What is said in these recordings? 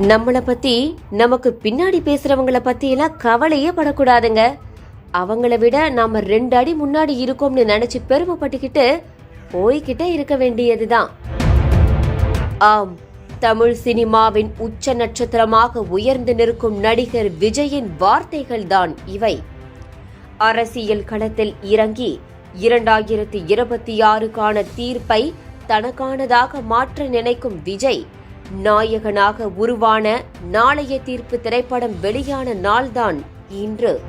நம்மளை பத்தி நமக்கு பின்னாடி பேசுறவங்கள பத்தி எல்லாம் கவலையே படக்கூடாதுங்க. அவங்கள விட நாம ரெண்டு அடி முன்னாடி இருக்கோம்னு நினைச்சு பெருமைப்பட்டுக்கிட்டு போய்கிட்டே இருக்க வேண்டியதுதான். ஆம் தமிழ் சினிமாவின் உச்ச நட்சத்திரமாக உயர்ந்து நிற்கும் நடிகர் விஜயின் வார்த்தைகள் தான் இவை. அரசியல் களத்தில் இறங்கி இரண்டாயிரத்தி இருபத்தி ஆறுக்கான தீர்ப்பை தனக்கானதாக மாற்ற நினைக்கும் விஜய் நாயகனாக உருவான நாளைய தீர்ப்பு திரைப்படம் வெளியான நாள்தான் இன்று.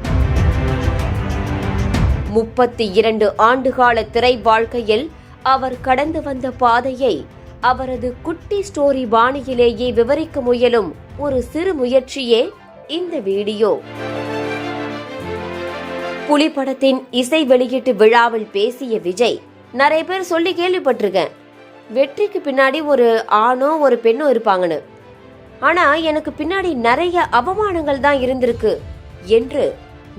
முப்பத்தி இரண்டு ஆண்டுகால திரை வாழ்க்கையில் அவர் கடந்து வந்த பாதையை அவரது குட்டி ஸ்டோரி பாணியிலேயே விவரிக்க முயலும் ஒரு சிறு முயற்சியே இந்த வீடியோ. புலி படத்தின் இசை வெளியீட்டு விழாவில் பேசிய விஜய் நிறைய பேர் சொல்லி கேள்விப்பட்டிருக்கேன். வெற்றிக்கு பின்னாடி ஒரு ஆணோ ஒரு பெண்ணோ இருப்பாங்கன்னு. ஆனா எனக்கு பின்னாடி நிறைய அவமானங்கள் தான் இருந்திருக்கு என்று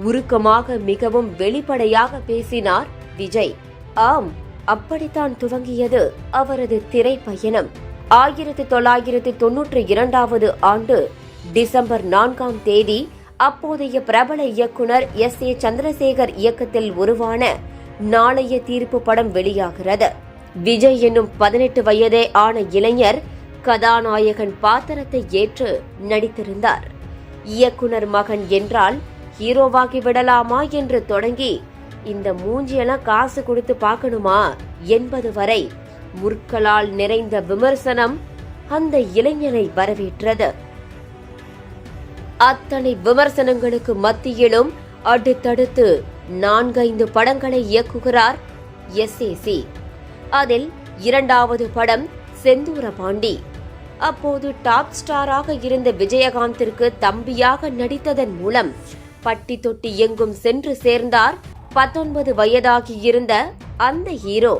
உருக்கமாக மிகவும் வெளிப்படையாக பேசினார் விஜய். ஆம் அப்படித்தான் துவங்கியது அவரது திரைப்பயணம். ஆயிரத்தி தொள்ளாயிரத்தி தொன்னூற்றி இரண்டாவது ஆண்டு டிசம்பர் நான்காம் தேதி அப்போதைய பிரபல இயக்குனர் எஸ் ஏ சந்திரசேகர் இயக்கத்தில் உருவான நாளைய தீர்ப்பு படம் வெளியாகிறது. விஜய் என்னும் பதினெட்டு வயதே ஆன இளைஞர் கதாநாயகன் பாத்திரத்தை ஏற்று நடித்திருந்தார். இயக்குனர் மகன் என்றால் ஹீரோவாகி விடலாமா என்று தொடங்கி இந்த மூஞ்சியெல்லாம் காசு கொடுத்து பார்க்கணுமா என்பது வரை முற்களால் நிறைந்த விமர்சனம் அந்த இளைஞனை வரவேற்றது. அத்தனை விமர்சனங்களுக்கு மத்தியிலும் அடுத்தடுத்து நான்கைந்து படங்களை இயக்குகிறார் எஸ்ஏசி அதில் இரண்டாவது படம் செந்தூர பாண்டி. அப்போது டாப் ஸ்டாராக இருந்த விஜயகாந்திற்கு தம்பியாக நடித்ததன் மூலம் பட்டி தொட்டி எங்கும் சென்று சேர்ந்தார் பத்தொன்பது வயதாகி இருந்த அந்த ஹீரோ.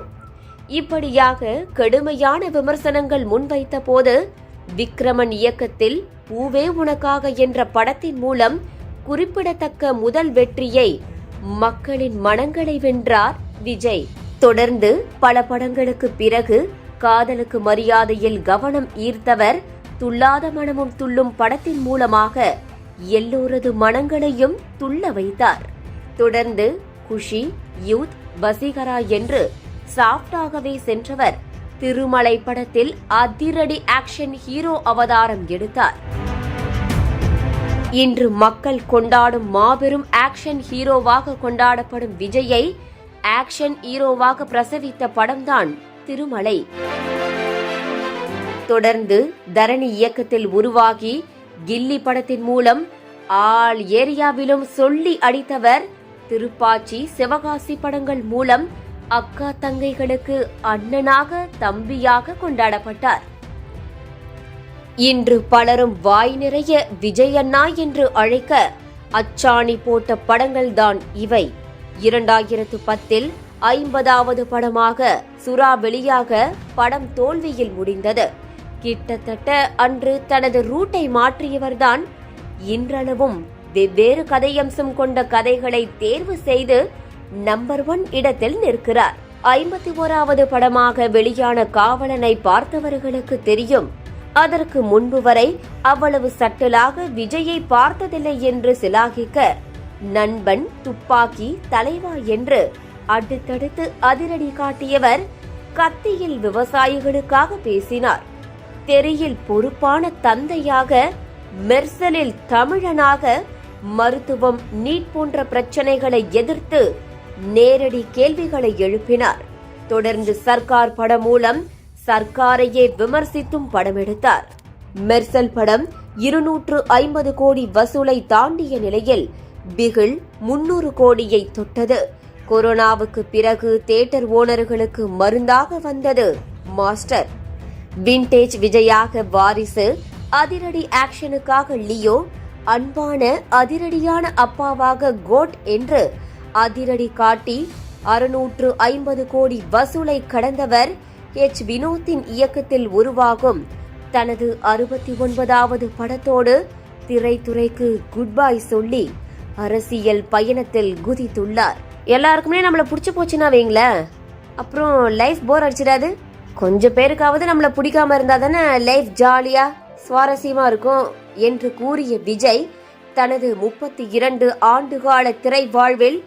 இப்படியாக கடுமையான விமர்சனங்கள் முன்வைத்த போது விக்ரமன் இயக்கத்தில் பூவே உனக்காக என்ற படத்தின் மூலம் குறிப்பிடத்தக்க முதல் வெற்றியை மக்களின் மனங்களை வென்றார் விஜய். தொடர்ந்து பல படங்களுக்கு பிறகு காதலுக்கு மரியாதையில் கவனம் ஈர்த்தவர் துள்ளாத மனமும் துள்ளும் படத்தின் மூலமாக எல்லோரது மனங்களையும் துள்ள வைத்தார். தொடர்ந்து குஷி யூத் வசீகரா என்று சாஃப்டாகவே சென்றவர் திருமலை படத்தில் அதிரடி ஆக்ஷன் ஹீரோ அவதாரம் எடுத்தார். இன்று மக்கள் கொண்டாடும் மாபெரும் ஆக்ஷன் ஹீரோவாக கொண்டாடப்படும் விஜயை ஆக்ஷன் ஹீரோவாக பிரசவித்த படம்தான் திருமலை. தொடர்ந்து தரணி இயக்கத்தில் உருவாகி கில்லி படத்தின் மூலம் ஆல் ஏரியாவிலும் சொல்லி அடித்தவர் திருப்பாச்சி சிவகாசி படங்கள் மூலம் அக்கா தங்கைகளுக்கு அண்ணனாக தம்பியாக கொண்டாடப்பட்டார். இன்று பலரும் வாய் நிறைய விஜயண்ணா என்று அழைக்க அச்சாணி போட்ட படங்கள்தான் இவை. இரண்டாயிரத்து பத்தில் ஐம்பதாவது படமாக சுறா வெளியாக படம் தோல்வியில் முடிந்தது. கிட்டத்தட்ட அன்று தனது ரூட்டை மாற்றியவர்தான் இன்றளவும் வெவ்வேறு கதையம்சம் கொண்ட கதைகளை தேர்வு செய்து நம்பர் ஒன் இடத்தில் நிற்கிறார். ஐம்பத்தி ஓராவது படமாக வெளியான காவலனை பார்த்தவர்களுக்கு தெரியும். அதற்கு முன்பு வரை அவ்வளவு சட்டலாக விஜயை பார்த்ததில்லை என்று சிலாகிக்க நண்பன் துப்பாக்கி தலைவா என்று அடுத்தடுத்து அதிரடி காட்டியவர் கத்தியில் விவசாயிகளுக்காக பேசினார். தெருவில் பொறுப்பான தந்தையாக மெர்சலில் தமிழனாக மருத்துவம் நீட் போன்ற பிரச்சனைகளை எதிர்த்து நேரடி கேள்விகளை எழுப்பினார். தொடர்ந்து சர்க்கார் படம் மூலம் சர்க்காரையே விமர்சித்தும் படம் எடுத்தார் மெர்சல் படம் இருநூற்று ஐம்பது கோடி வசூலை தாண்டிய நிலையில் பிகில் முன்னூறு கோடியை தொட்டது. கொரோனாவுக்கு பிறகு தியேட்டர் ஓனர்களுக்கு மருந்தாக வந்தது மாஸ்டர். விண்டேஜ் விஜயாக வாரிசு அதிரடி ஆக்ஷனுக்காக லியோ அன்பான அதிரடியான அப்பாவாக கோட் என்று அதிரடி காட்டி அறுநூற்று ஐம்பது கோடி வசூலை கடந்தவர் எச். வினோத்தின் இயக்கத்தில் உருவாகும். தனது அறுபத்தி ஒன்பதாவது படத்தோடு திரைத்துறைக்கு குட் பை சொல்லி அரசியல் பயணத்தில் குதித்துள்ளார். எல்லாருக்குமே நம்மள புடிச்சு போச்சுன்னா வைங்களேன். அப்புறம் லைஃப் போர் அடிச்சிடாது. கொஞ்சம் பேருக்காவது நம்மள பிடிக்காம இருந்தா தானே லைஃப் ஜாலியா சுவாரஸ்யமா இருக்கும் என்று கூறிய விஜய் தனது முப்பத்தி இரண்டு ஆண்டுகால திரை வாழ்வில்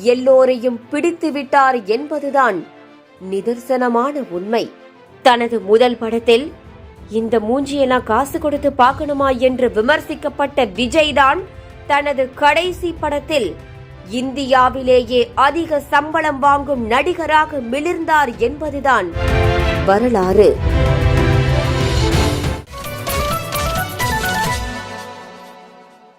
எல்லோரையும் பிடித்து விட்டார் என்பதுதான் நிதர்சனமான உண்மை. தனது முதல் படத்தில் இந்த மூஞ்சியெல்லாம் காசு கொடுத்து பார்க்கணுமா? என்று விமர்சிக்கப்பட்ட விஜய்தான் தனது கடைசி படத்தில் இந்தியாவிலேயே அதிக சம்பளம் வாங்கும் நடிகராக மிளிர்ந்தார் என்பதுதான் வரலாறு.